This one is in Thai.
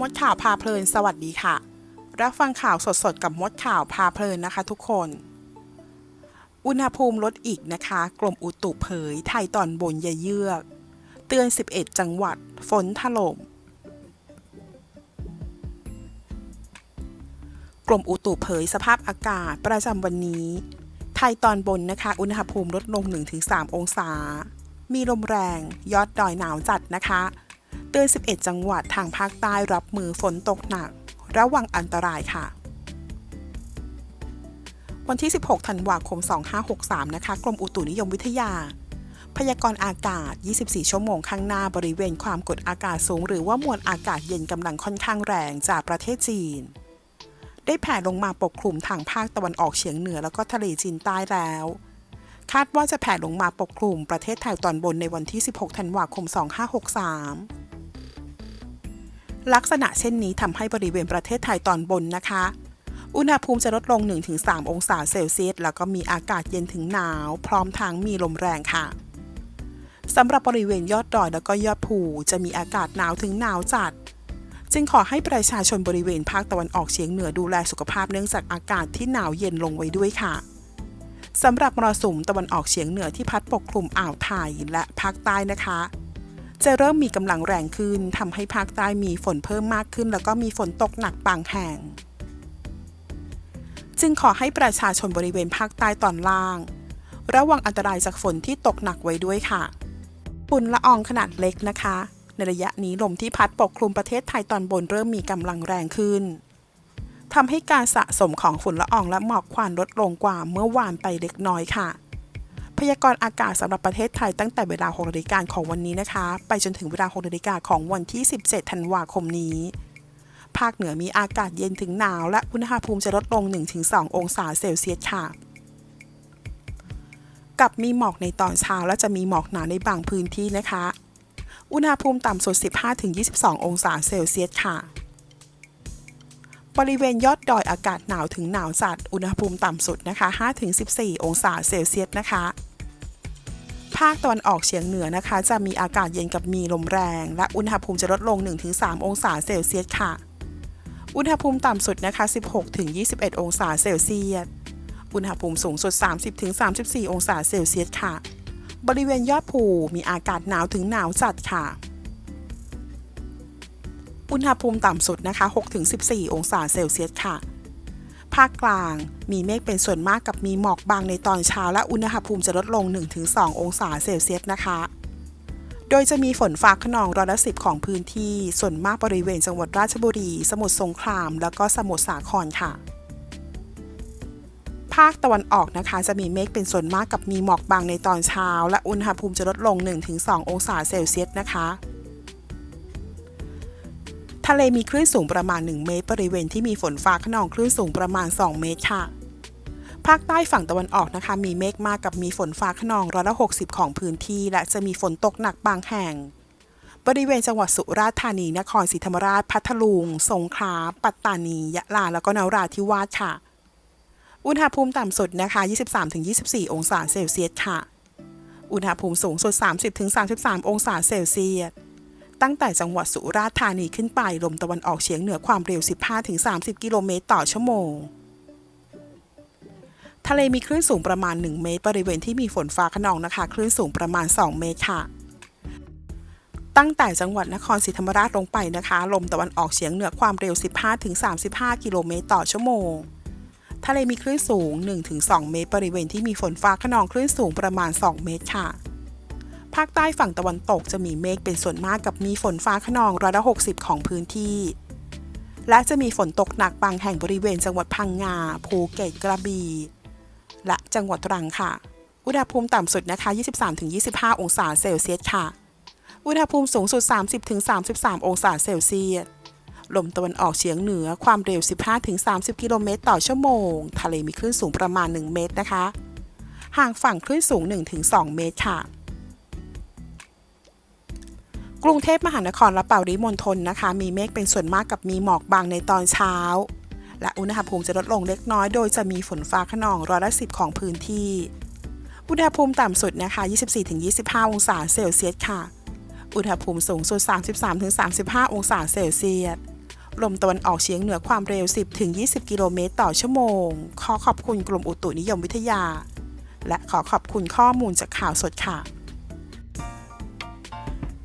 มดข่าวพาเพลินสวัสดีค่ะ รับฟังข่าวสดๆ กับมดข่าวพาเพลินนะคะทุกคน อุณหภูมิลดอีกนะคะกรมอุตุเผย ไทยตอนบนยเยือก เตือน 11 จังหวัด ฝนถล่มกรมอุตุเผยสภาพอากาศประจำวันนี้ ไทยตอนบนนะคะ อุณหภูมิลดลง 1-3 องศา มีลมแรง ยอดดอยหนาวจัดนะคะ เตือน 11 จังหวัดทางภาคใต้รับมือฝนตกหนัก ระวังอันตรายค่ะ วันที่ 16 ธันวาคม 2563 นะคะ กรมอุตุนิยมวิทยา พยากรณ์อากาศ 24 ชั่วโมงข้างหน้าบริเวณความกดอากาศสูง หรือว่ามวลอากาศเย็นกำลังค่อนข้างแรงจากประเทศจีน ได้แผ่ลงมาปกคลุมทางภาคตะวันออกเฉียงเหนือแล้วก็ทะเลจีนใต้แล้วคาดว่าจะแผ่ลงมาปกคลุมประเทศไทยตอนบนในวันที่ 16 ธันวาคม 2563 ลักษณะเช่นนี้ทำให้บริเวณประเทศไทยตอนบนนะคะ อุณหภูมิจะลดลง 1-3 องศาเซลเซียส แล้วก็มีอากาศเย็นถึงหนาว พร้อมทางมีลมแรงค่ะสำหรับบริเวณยอดดอยแล้วก็ยอดภูจะมีอากาศหนาวถึงหนาวจัด จึงขอให้ประชาชนบริเวณภาคตะวันออกเฉียงเหนือดูแลสุขภาพเนื่องจากอากาศที่หนาวเย็นลงไว้ด้วยค่ะสำหรับมรสุมตะวันออกเฉียงเหนือที่พัดปกคลุมอ่าวไทยและภาคใต้นะคะ จะเริ่มมีกำลังแรงขึ้นทำให้ภาคใต้มีฝนเพิ่มมากขึ้น แล้วก็มีฝนตกหนักบางแห่ง จึงขอให้ประชาชนบริเวณภาคใต้ตอนล่าง ระวังอันตรายจากฝนที่ตกหนักไว้ด้วยค่ะฝุ่นละอองขนาดเล็กนะคะ ในระยะนี้ลมที่พัดปกคลุมประเทศไทยตอนบนเริ่มมีกำลังแรงขึ้นทำให้การสะสมของฝุ่นละอองและหมอกควันลดลงกว่าเมื่อวานไปเล็กน้อยค่ะ พยากรณ์อากาศสำหรับประเทศไทยตั้งแต่เวลา6นาฬิกาของวันนี้นะคะ ไปจนถึงเวลา6นาฬิกาของวันที่ 17 ธันวาคมนี้ ภาคเหนือมีอากาศเย็นถึงหนาว และอุณหภูมิจะลดลง 1-2 องศาเซลเซียสค่ะกับมีหมอกในตอนเช้าและจะมีหมอกหนาในบางพื้นที่นะคะ อุณหภูมิต่ำสุด 15-22 องศาเซลเซียสค่ะ บริเวณยอดดอยอากาศหนาวถึงหนาวจัด อุณหภูมิต่ำสุดนะคะ 5-14 องศาเซลเซียสนะคะ ภาคตะวันออกเฉียงเหนือนะคะ จะมีอากาศเย็นกับมีลมแรง และอุณหภูมิจะลดลง 1-3 องศาเซลเซียสค่ะ อุณหภูมิต่ำสุดนะคะ 16-21 องศาเซลเซียส อุณหภูมิสูงสุด 30-34 องศาเซลเซียสค่ะ บริเวณยอดภูมีอากาศหนาวถึงหนาวจัดค่ะ อุณหภูมิต่ำสุดนะคะ 6-14 องศาเซลเซียสค่ะ ภาคกลาง มีเมฆเป็นส่วนมากกับมีหมอกบางในตอนเช้าและอุณหภูมิจะลดลง 1-2 องศาเซลเซียสนะคะ โดยจะมีฝนฟ้าขนองร้อยละสิบของพื้นที่ ส่วนมากบริเวณจังหวัดราชบุรี สมุทรสงคราม แล้วก็สมุทรสาครค่ะภาคตะวันออกนะคะ จะมีเมฆเป็นส่วนมากกับมีหมอกบางในตอนเช้า และอุณหภูมิจะลดลง 1-2 องศาเซลเซียสนะคะ ทะเลมีคลื่นสูงประมาณ 1 เมตร บริเวณที่มีฝนฟ้าขนองคลื่นสูงประมาณ 2 เมตรค่ะ ภาคใต้ฝั่งตะวันออกนะคะ มีเมฆมากกับมีฝนฟ้าขนองร้อยละ60 ของพื้นที่ และจะมีฝนตกหนักบางแห่ง บริเวณจังหวัดสุราษฎร์ธานี นครศรีธรรมราช พัทลุง สงขลา ปัตตานี ยะลา แล้วก็นราธิวาสค่ะ อุณหภูมิต่ำสุดนะคะ 23-24 องศาเซลเซียสค่ะ อุณหภูมิสูงสุด 30-33 องศาเซลเซียส ตั้งแต่จังหวัดสุราษฎร์ธานีขึ้นไปลมตะวันออกเฉียงเหนือความเร็ว 15-30 กิโลเมตรต่อชั่วโมง ทะเลมีคลื่นสูงประมาณ 1 เมตร บริเวณที่มีฝนฟ้าขนองนะคะ คลื่นสูงประมาณ 2 เมตรค่ะตั้งแต่จังหวัดนครศรีธรรมราชลงไปนะคะ ลมตะวันออกเฉียงเหนือความเร็ว 15-35 กิโลเมตรต่อชั่วโมง ทะเลมีคลื่นสูง 1-2 เมตร บริเวณที่มีฝนฟ้าขนองคลื่นสูงประมาณ 2 เมตรค่ะ ภาคใต้ฝั่งตะวันตกจะมีเมฆเป็นส่วนมากกับมีฝนฟ้าขนองร้อยละ60 ของพื้นที่ และจะมีฝนตกหนักบางแห่งบริเวณจังหวัดพังงา ภูเก็ต กระบี่ และจังหวัดตรังค่ะ อุณหภูมิต่ำสุดนะคะ 23-25 องศาเซลเซียสค่ะ อุณหภูมิสูงสุด 30-33 องศาเซลเซียส ลมตะวันออกเฉียงเหนือความเร็ว 15-30 กิโลเมตรต่อชั่วโมง ทะเลมีคลื่นสูงประมาณ 1 เมตรนะคะ ห่างฝั่งคลื่นสูง 1-2 เมตรค่ะ กรุงเทพมหานครและปริมณฑลนะคะ มีเมฆเป็นส่วนมากกับมีหมอกบางในตอนเช้า และอุณหภูมิจะลดลงเล็กน้อย โดยจะมีฝนฟ้าขนองร้อยละสิบของพื้นที่ อุณหภูมิต่ำสุดนะคะ 24-25 องศาเซลเซียสค่ะ อุณหภูมิสูงสุด 33-35 องศาเซลเซียส ลมตะวันออกเฉียงเหนือความเร็ว 10-20 กิโลเมตรต่อชั่วโมง ขอขอบคุณกรมอุตุนิยมวิทยา และขอขอบคุณข้อมูลจากข่าวสดค่ะ